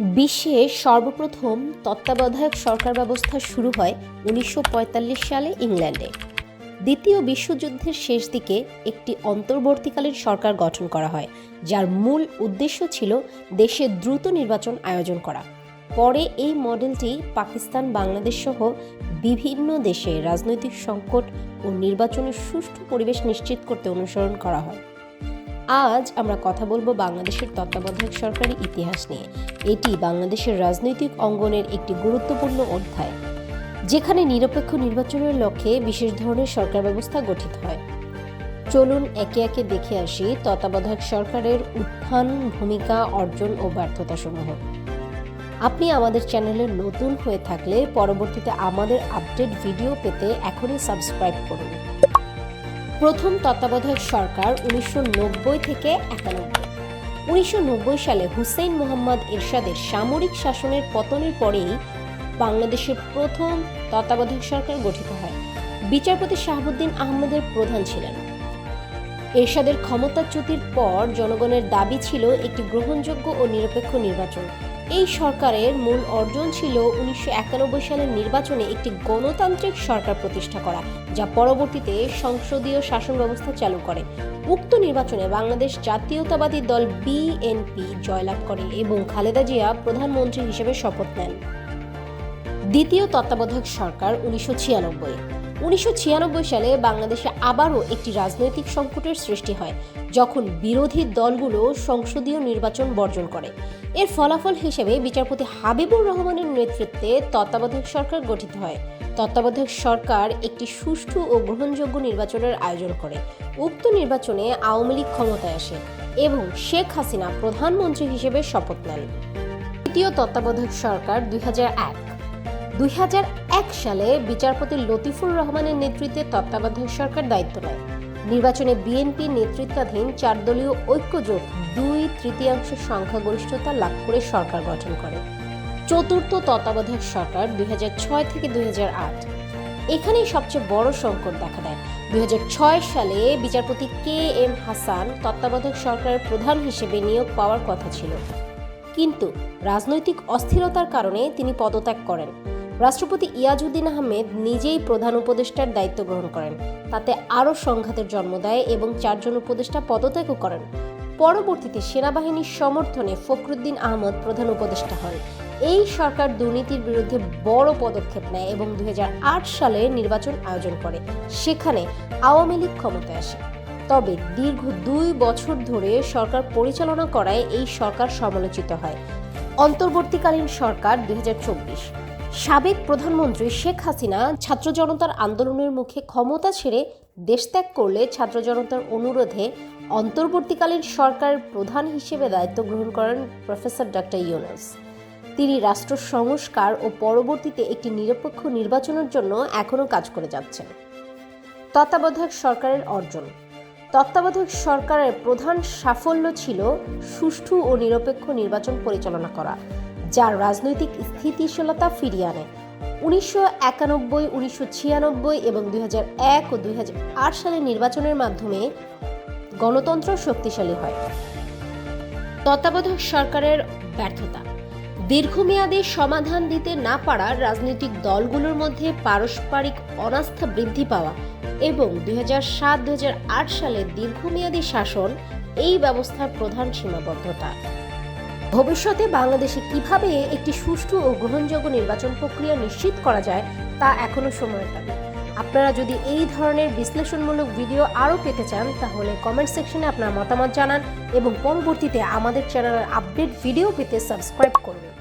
বিশ্বে সর্বপ্রথম তত্ত্বাবধায়ক সরকার ব্যবস্থা শুরু হয় উনিশশো পঁয়তাল্লিশ সালে ইংল্যান্ডে। দ্বিতীয় বিশ্বযুদ্ধের শেষ দিকে একটি অন্তর্বর্তীকালীন সরকার গঠন করা হয়, যার মূল উদ্দেশ্য ছিল দেশে দ্রুত নির্বাচন আয়োজন করা। পরে এই মডেলটি পাকিস্তান, বাংলাদেশ সহ বিভিন্ন দেশে রাজনৈতিক সংকট ও নির্বাচনের সুষ্ঠু পরিবেশ নিশ্চিত করতে অনুসরণ করা হয়। আজ আমরা কথা বলব বাংলাদেশের তত্ত্বাবধায়ক সরকারি ইতিহাস নিয়ে। এটি বাংলাদেশের রাজনৈতিক অঙ্গনের একটি গুরুত্বপূর্ণ অধ্যায়, যেখানে নিরপেক্ষ নির্বাচনের লক্ষ্যে বিশেষ ধরনের সরকার ব্যবস্থা গঠিত হয়। চলুন একে একে দেখে আসি তত্ত্বাবধায়ক সরকারের উত্থান, ভূমিকা, অর্জন ও ব্যর্থতা সমূহ আপনি আমাদের চ্যানেলে নতুন হয়ে থাকলে পরবর্তীতে আমাদের আপডেট ভিডিও পেতে এখনই সাবস্ক্রাইব করুন। প্রথম তত্ত্বাবধায়ক সরকার উনিশশো নব্বই থেকে একানব্বই। উনিশশো সালে হুসেইন মোহাম্মদ এরশাদের সামরিক শাসনের পতনের পরেই বাংলাদেশের প্রথম তত্ত্বাবধায়ক সরকার গঠিত হয়। বিচারপতি শাহাবুদ্দিন আহমেদের প্রধান ছিলেন। এরশাদের ক্ষমতাচ্যুতির পর জনগণের দাবি ছিল একটি গ্রহণযোগ্য ও নিরপেক্ষ নির্বাচন। এই সরকারের মূল অর্জন ছিল উনিশশো একানব্বই সালের নির্বাচনে একটি গণতান্ত্রিক সরকার প্রতিষ্ঠা করা, যা পরবর্তীতে সংসদীয় শাসন ব্যবস্থা চালু করে। উক্ত নির্বাচনে বাংলাদেশ জাতীয়তাবাদী দল বিএনপি জয়লাভ করে এবং খালেদা জিয়া প্রধানমন্ত্রী হিসেবে শপথ নেন। দ্বিতীয় তত্ত্বাবধায়ক সরকার উনিশশো ছিয়ানব্বই। উনিশশো ছিয়ানব্বই সালে বাংলাদেশে আবারও একটি রাজনৈতিক সংকটের সৃষ্টি হয়, যখন বিরোধী দলগুলো সংসদীয় নির্বাচন বর্জন করে। এর ফলাফল হিসেবে বিচারপতি হাবিবুর রহমানের নেতৃত্বে তত্ত্বাবধায়ক সরকার গঠিত হয়। তত্ত্বাবধায়ক সরকার একটি সুষ্ঠু ও গ্রহণযোগ্য নির্বাচনের আয়োজন করে। উক্ত নির্বাচনে আওয়ামী লীগ ক্ষমতায় আসে এবং শেখ হাসিনা প্রধানমন্ত্রী হিসেবে শপথ নেন। তৃতীয় তত্ত্বাবধায়ক সরকার দুই হাজার এক দুই হাজার এক সালে বিচারপতি লতিফুর রহমানের নেতৃত্বে তত্ত্বাবধায়ক সরকার দায়িত্ব নেয়। নির্বাচনে বিএনপি নেতৃত্বাধীন চার দলীয় ঐক্যজোট দুই তৃতীয়াংশ সংখ্যাগরিষ্ঠতা লাভ করে সরকার গঠন করে। চতুর্থ তত্ত্বাবধায়ক সরকার দুই ছয় থেকে দুই হাজার আট। এখানেই সবচেয়ে বড় সংকট দেখা দেয়। দুই হাজার ছয় সালে বিচারপতি কে এম হাসান তত্ত্বাবধায়ক সরকারের প্রধান হিসেবে নিয়োগ পাওয়ার কথা ছিল। কিন্তু রাজনৈতিক অস্থিরতার কারণে তিনি পদত্যাগ করেন। রাষ্ট্রপতি ইয়াজউদ্দিন আহমেদ নিজেই প্রধান উপদেষ্টার দায়িত্ব গ্রহণ করেন। তাতে আরও সংঘাতের জন্ম দেয় এবং চারজন উপদেষ্টা পদত্যাগও করেন। পরবর্তীতে সেনাবাহিনীর সমর্থনে ফখরুদ্দিন আহমদ প্রধান উপদেষ্টা হন। এই সরকার দুর্নীতির বিরুদ্ধে বড় পদক্ষেপ নেয় এবং দুই হাজার আট সালে নির্বাচন আয়োজন করে। সেখানে আওয়ামী লীগ ক্ষমতায় আসে। তবে দীর্ঘ দুই বছর ধরে সরকার পরিচালনা করায় এই সরকার সমালোচিত হয়। অন্তর্বর্তীকালীন সরকার দুই হাজার চব্বিশ সাবেক প্রধানমন্ত্রী শেখ হাসিনা ছাত্র জনতার আন্দোলনের মুখে ক্ষমতা ছেড়ে দেশত্যাগ করলে ছাত্র জনতার অনুরোধে অন্তর্বর্তীকালীন সরকারের প্রধান হিসেবে দায়িত্ব গ্রহণ করেন প্রফেসর ডক্টর ইউনুস। তিনি রাষ্ট্র সংস্কার ও পরবর্তীতে একটি নিরপেক্ষ নির্বাচনের জন্য এখনও কাজ করে যাচ্ছেন। তত্ত্বাবধায়ক সরকারের অর্জন। তত্ত্বাবধায়ক সরকারের প্রধান সাফল্য ছিল সুষ্ঠু ও নিরপেক্ষ নির্বাচন পরিচালনা করা। যার রাজনৈতিক স্থিতিশীলতা ফিরিয়ে আনে। উনিশশো একানব্বই, উনিশশো ছিয়ানব্বই এবং দুই এক ও দুই সালের নির্বাচনের মাধ্যমে গণতন্ত্র শক্তিশালী হয়। তত্ত্বাবধায়ক সরকারের ব্যর্থতা। দীর্ঘমেয়াদে সমাধান দিতে না পারা রাজনৈতিক দলগুলোর মধ্যে পারস্পরিক অনাস্থা বৃদ্ধি পাওয়া এবং দুই সাত, দুই সালে দীর্ঘমেয়াদী শাসন এই ব্যবস্থার প্রধান সীমাবদ্ধতা। ভবিষ্যতে বাংলাদেশে কীভাবে একটি সুষ্ঠু ও গ্রহণযোগ্য নির্বাচন প্রক্রিয়া নিশ্চিত করা যায় তা এখনও সময়ের দাবি। আপনারা যদি এই ধরনের বিশ্লেষণমূলক ভিডিও আরও পেতে চান, তাহলে কমেন্ট সেকশনে আপনার মতামত জানান এবং পরবর্তীতে আমাদের চ্যানেলের আপডেট ভিডিও পেতে সাবস্ক্রাইব করুন